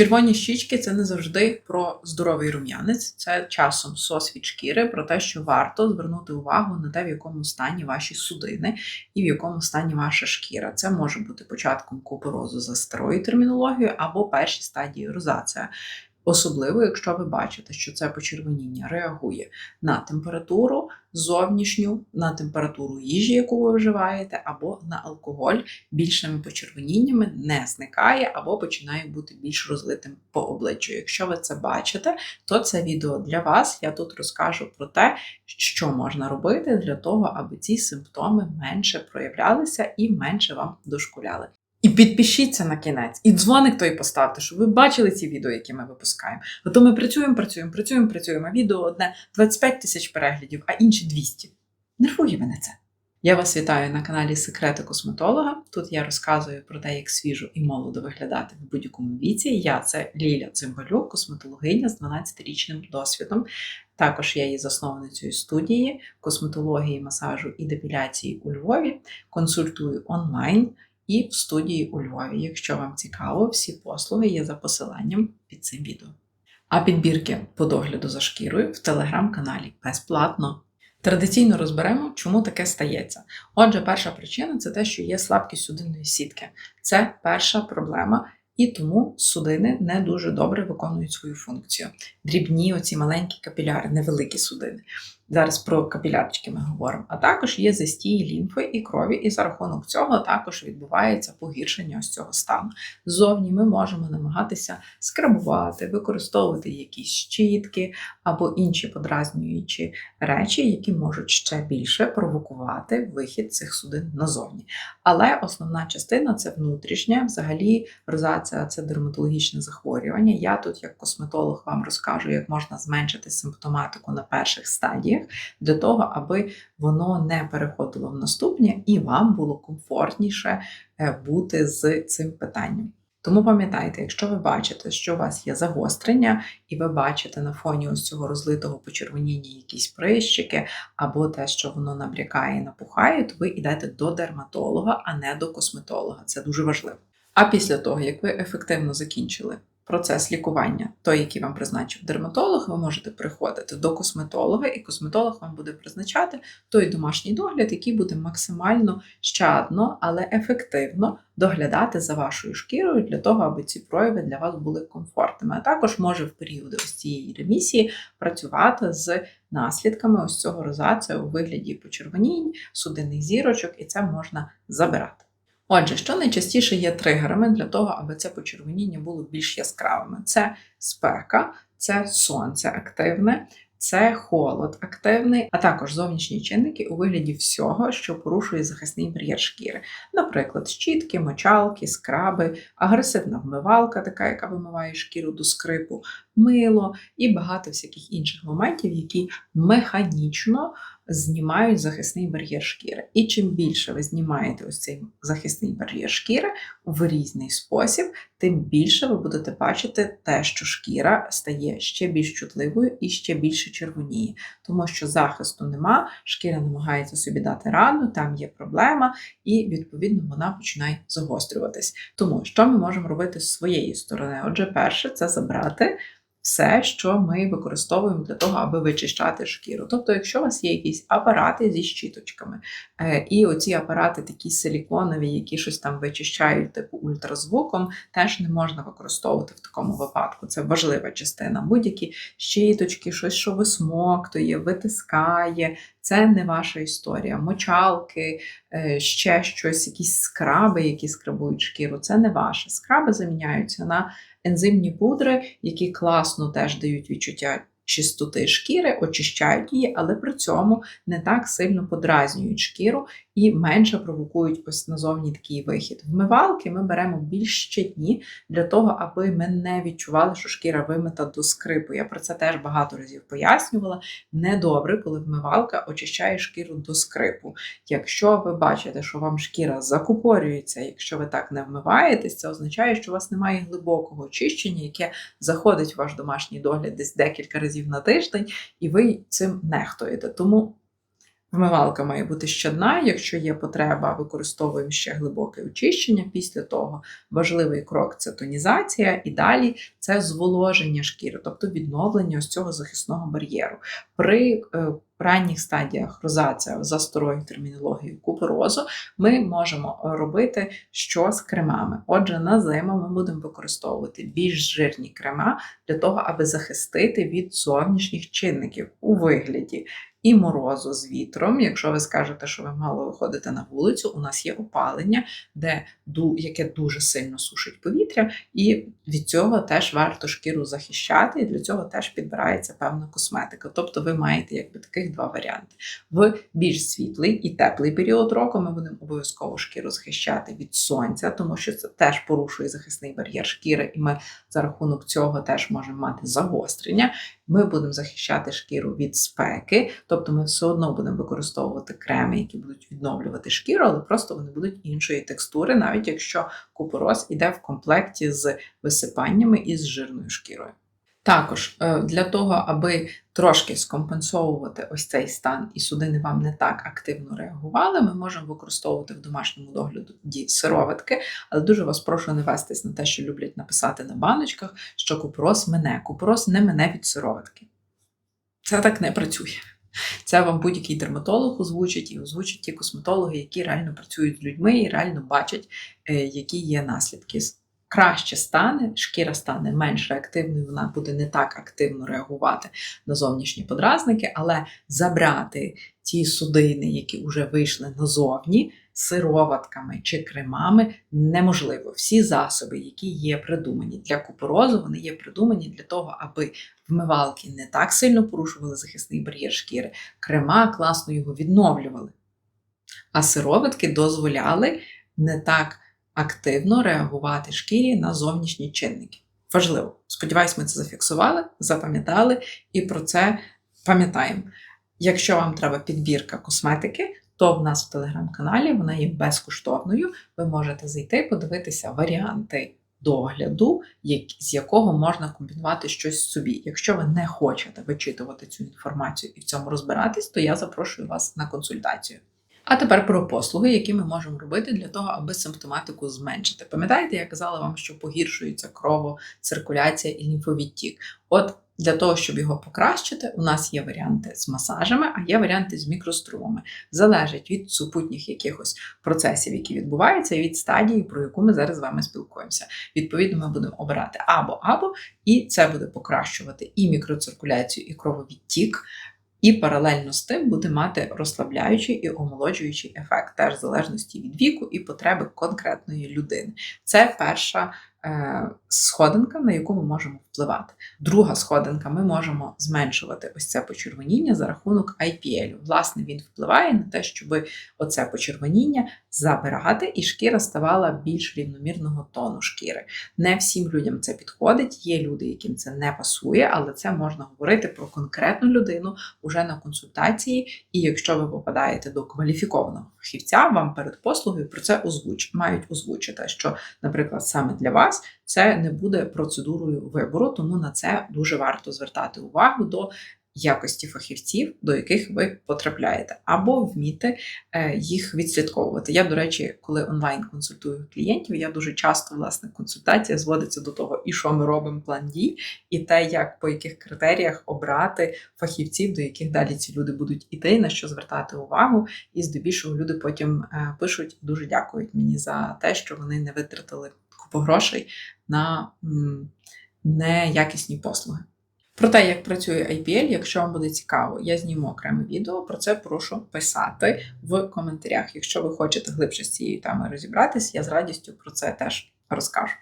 Червоні щічки це не завжди про здоровий рум'янець, це часом сос від шкіри, про те, що варто звернути увагу на те, в якому стані ваші судини і в якому стані ваша шкіра. Це може бути початком купорозу за старою термінологією або перші стадії розація. Особливо, якщо ви бачите, що це почервоніння реагує на температуру зовнішню, на температуру їжі, яку ви вживаєте, або на алкоголь більшими почервоніннями не зникає або починає бути більш розлитим по обличчю. Якщо ви це бачите, то це відео для вас. Я тут розкажу про те, що можна робити для того, аби ці симптоми менше проявлялися і менше вам дошкуляли. І підпишіться на кінець, і дзвоник той поставте, щоб ви бачили ці відео, які ми випускаємо. А то ми працюємо, працюємо, працюємо, працюємо. а Відео одне 25 тисяч переглядів, а інші 200. Нервує мене це. Я вас вітаю на каналі Секрети косметолога. Тут я розказую про те, як свіжо і молодо виглядати в будь-якому віці. Я це Ліля Цимбалюк, косметологиня з 12-річним досвідом. Також я є засновницею студії косметології, масажу і депіляції у Львові. Консультую онлайн і в студії у Львові. Якщо вам цікаво, всі послуги є за посиланням під цим відео. А підбірки по догляду за шкірою в телеграм-каналі безплатно. Традиційно розберемо, чому таке стається. Отже, перша причина це те, що є слабкість судинної сітки. Це перша проблема, і тому судини не дуже добре виконують свою функцію. Дрібні, оці маленькі капіляри, невеликі судини. Зараз про капілярчики ми говоримо. А також є застій лімфи і крові, і за рахунок цього також відбувається погіршення ось цього стану. Ззовні ми можемо намагатися скрабувати, використовувати якісь щітки або інші подразнюючі речі, які можуть ще більше провокувати вихід цих судин назовні. Але основна частина це внутрішня, взагалі розація це дерматологічне захворювання. Я тут, як косметолог, вам розкажу, як можна зменшити симптоматику на перших стадіях для того, аби воно не переходило в наступні і вам було комфортніше е, бути з цим питанням. Тому пам'ятайте, якщо ви бачите, що у вас є загострення, і ви бачите на фоні ось цього розлитого почервоніння якісь прищики, або те, що воно набрякає і напухає, то ви йдете до дерматолога, а не до косметолога. Це дуже важливо. А після того, як ви ефективно закінчили процес лікування, той, який вам призначив дерматолог, ви можете приходити до косметолога, і косметолог вам буде призначати той домашній догляд, який буде максимально щадно, але ефективно доглядати за вашою шкірою для того, аби ці прояви для вас були комфортними. А також може в періоди ось цієї ремісії працювати з наслідками ось цього розація у вигляді почервонінь, судинних зірочок, і це можна забирати. Отже, що найчастіше є тригерами для того, аби це почервоніння було більш яскравими? Це спека, це сонце активне, це холод активний, а також зовнішні чинники у вигляді всього, що порушує захисний бар'єр шкіри. Наприклад, щітки, мочалки, скраби, агресивна вмивалка, така, яка вимиває шкіру до скрипу, мило і багато всяких інших моментів, які механічно знімають захисний бар'єр шкіри. І чим більше ви знімаєте ось цей захисний бар'єр шкіри в різний спосіб, тим більше ви будете бачити те, що шкіра стає ще більш чутливою і ще більше червоніє. Тому що захисту нема, шкіра намагається собі дати рану, там є проблема, і відповідно вона починає загострюватись. Тому що ми можемо робити з своєї сторони? Отже, перше, це забрати все, що ми використовуємо для того, аби вичищати шкіру. Тобто, якщо у вас є якісь апарати зі щіточками, е, і оці апарати такі силіконові, які щось там вичищають, типу ультразвуком, теж не можна використовувати в такому випадку. Це важлива частина. Будь-які щіточки, щось, що висмоктує, витискає. Це не ваша історія. Мочалки, е, ще щось, якісь скраби, які скрабують шкіру. Це не ваше. Скраби заміняються на ензимні пудри, які класно теж дають відчуття чистоти шкіри, очищають її, але при цьому не так сильно подразнюють шкіру і менше провокують ось назовні такий вихід. Вмивалки ми беремо більш щодні для того, аби ми не відчували, що шкіра вимита до скрипу. Я про це теж багато разів пояснювала. Недобре, коли вмивалка очищає шкіру до скрипу. Якщо ви бачите, що вам шкіра закупорюється, якщо ви так не вмиваєтесь, це означає, що у вас немає глибокого очищення, яке заходить в ваш домашній догляд десь декілька разів на тиждень, і ви цим нехтуєте. Тому Вмивалка має бути щодна. Якщо є потреба, використовуємо ще глибоке очищення. Після того важливий крок це тонізація, і далі це зволоження шкіри, тобто відновлення ось цього захисного бар'єру. При е, ранніх стадіях розація за старою термінологією куперозу ми можемо робити що з кремами. Отже, на зиму ми будемо використовувати більш жирні крема для того, аби захистити від зовнішніх чинників у вигляді і морозу з вітром. Якщо ви скажете, що ви мало виходите на вулицю, у нас є опалення, де яке дуже сильно сушить повітря, і від цього теж варто шкіру захищати, і для цього теж підбирається певна косметика. Тобто ви маєте якби таких два варіанти. В більш світлий і теплий період року ми будемо обов'язково шкіру захищати від сонця, тому що це теж порушує захисний бар'єр шкіри, і ми за рахунок цього теж можемо мати загострення. Ми будемо захищати шкіру від спеки, тобто ми все одно будемо використовувати креми, які будуть відновлювати шкіру, але просто вони будуть іншої текстури, навіть якщо купороз іде в комплекті з висипаннями і з жирною шкірою. Також е, для того, аби трошки скомпенсовувати ось цей стан і судини вам не так активно реагували, ми можемо використовувати в домашньому догляді сироватки, але дуже вас прошу не вестись на те, що люблять написати на баночках, що купорос мене. Купорос не мене від сироватки. Це так не працює. Це вам будь-який дерматолог озвучить і озвучать ті косметологи, які реально працюють з людьми і реально бачать, е, які є наслідки. Краще стане, шкіра стане менш реактивною, вона буде не так активно реагувати на зовнішні подразники, але забрати ті судини, які вже вийшли назовні, сироватками чи кремами неможливо. Всі засоби, які є придумані для купорозу, вони є придумані для того, аби вмивалки не так сильно порушували захисний бар'єр шкіри, крема класно його відновлювали. А сироватки дозволяли не так активно реагувати шкірі на зовнішні чинники. Важливо. Сподіваюсь, ми це зафіксували, запам'ятали і про це пам'ятаємо. Якщо вам треба підбірка косметики, то в нас в телеграм-каналі вона є безкоштовною. Ви можете зайти, подивитися варіанти догляду, з якого можна комбінувати щось собі. Якщо ви не хочете вичитувати цю інформацію і в цьому розбиратись, то я запрошую вас на консультацію. А тепер про послуги, які ми можемо робити для того, аби симптоматику зменшити. Пам'ятаєте, я казала вам, що погіршується кровоциркуляція і лімфовідтік. От для того, щоб його покращити, у нас є варіанти з масажами, а є варіанти з мікрострумами. Залежить від супутніх якихось процесів, які відбуваються, і від стадії, про яку ми зараз з вами спілкуємося. Відповідно, ми будемо обирати або-або, і це буде покращувати і мікроциркуляцію, і крововідтік. І паралельно з тим буде мати розслабляючий і омолоджуючий ефект, теж в залежності від віку і потреби конкретної людини. Це перша сходинка, на яку ми можемо впливати. Друга сходинка, ми можемо зменшувати ось це почервоніння за рахунок IPL. Власне, він впливає на те, щоб оце почервоніння забирати, і шкіра ставала більш рівномірного тону шкіри. Не всім людям це підходить. Є люди, яким це не пасує, але це можна говорити про конкретну людину уже на консультації. І якщо ви попадаєте до кваліфікованого фахівця, вам перед послугою про це озвуч мають озвучити, що, наприклад, саме для вас це не буде процедурою вибору, тому на це дуже варто звертати увагу до якості фахівців, до яких ви потрапляєте, або вміти е, їх відслідковувати. Я, до речі, коли онлайн консультую клієнтів, я дуже часто власне консультація зводиться до того, і що ми робимо план дій, і те, як по яких критеріях обрати фахівців, до яких далі ці люди будуть іти, на що звертати увагу. І здебільшого люди потім е, пишуть дуже дякують мені за те, що вони не витратили купу грошей на неякісні послуги. Про те, як працює IPL, якщо вам буде цікаво, я зніму окреме відео. Про це прошу писати в коментарях. Якщо ви хочете глибше з цією темою розібратися, я з радістю про це теж розкажу.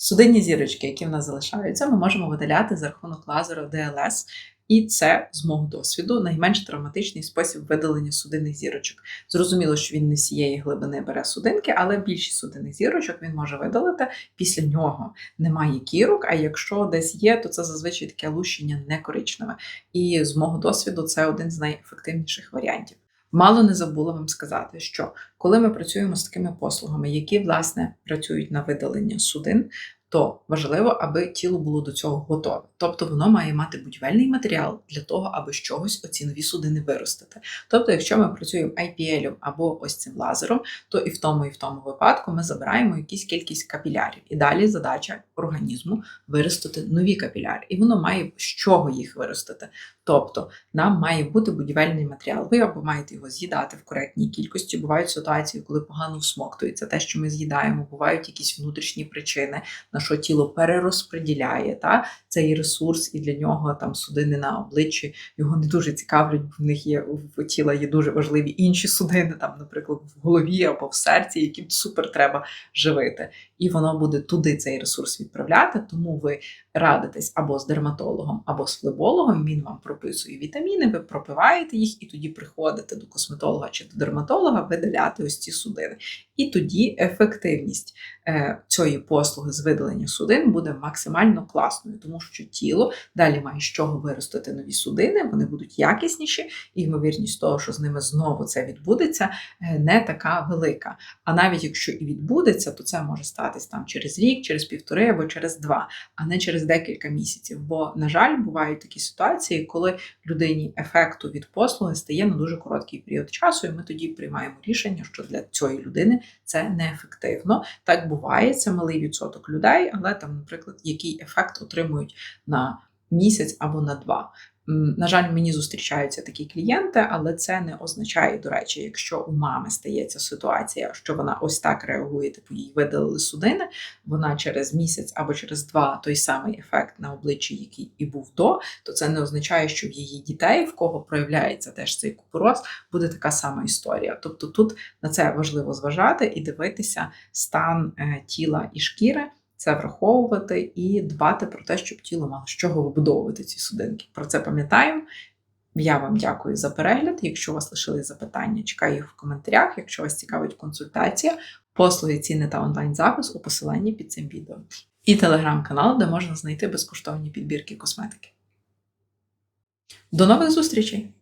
Судинні зірочки, які в нас залишаються, ми можемо видаляти за рахунок лазеру DLS, і це, з мого досвіду, найменш травматичний спосіб видалення судинних зірочок. Зрозуміло, що він не всієї глибини бере судинки, але більшість судинних зірочок він може видалити. Після нього немає кірок, а якщо десь є, то це зазвичай таке лущення не. І з мого досвіду це один з найефективніших варіантів. Мало не забула вам сказати, що коли ми працюємо з такими послугами, які власне працюють на видалення судин, то важливо, аби тіло було до цього готове. Тобто воно має мати будівельний матеріал для того, аби з чогось оці нові судини виростити. Тобто, якщо ми працюємо IPL або ось цим лазером, то і в тому, і в тому випадку ми забираємо якусь кількість капілярів. І далі задача організму виростити нові капіляри. І воно має з чого їх виростити. Тобто нам має бути будівельний матеріал. Ви або маєте його з'їдати в коректній кількості. Бувають ситуації, коли погано всмоктується те, що ми з'їдаємо, бувають якісь внутрішні причини, на що тіло перерозподіляє та, цей ресурс, і для нього там судини на обличчі його не дуже цікавлять, бо в них є в тіла є дуже важливі інші судини, там, наприклад, в голові або в серці, які супер треба живити. І воно буде туди цей ресурс відправляти, тому ви радитесь або з дерматологом, або з флебологом. Він вам прописує вітаміни, ви пропиваєте їх, і тоді приходите до косметолога чи до дерматолога видаляти ось ці судини. І тоді ефективність е, цієї послуги з видалення судин буде максимально класною, тому що тіло далі має з чого виростити нові судини, вони будуть якісніші, і ймовірність того, що з ними знову це відбудеться, е, не така велика. А навіть якщо і відбудеться, то це може статись там через рік, через півтори або через два, а не через декілька місяців. Бо, на жаль, бувають такі ситуації, коли людині ефекту від послуги стає на дуже короткий період часу, і ми тоді приймаємо рішення, що для цієї людини це неефективно. Так буває, це малий відсоток людей, але там, наприклад, який ефект отримують на місяць або на два. На жаль, мені зустрічаються такі клієнти, але це не означає, до речі, якщо у мами стається ситуація, що вона ось так реагує, типу їй видалили судини, вона через місяць або через два той самий ефект на обличчі, який і був до, то це не означає, що в її дітей, в кого проявляється теж цей купороз, буде така сама історія. Тобто тут на це важливо зважати і дивитися стан е, тіла і шкіри. Це враховувати і дбати про те, щоб тіло мало з чого вибудовувати ці судинки. Про це пам'ятаємо. Я вам дякую за перегляд. Якщо у вас лишились запитання, чекаю їх в коментарях. Якщо вас цікавить консультація, послуги, ціни та онлайн-запис у посиланні під цим відео. І телеграм-канал, де можна знайти безкоштовні підбірки косметики. До нових зустрічей!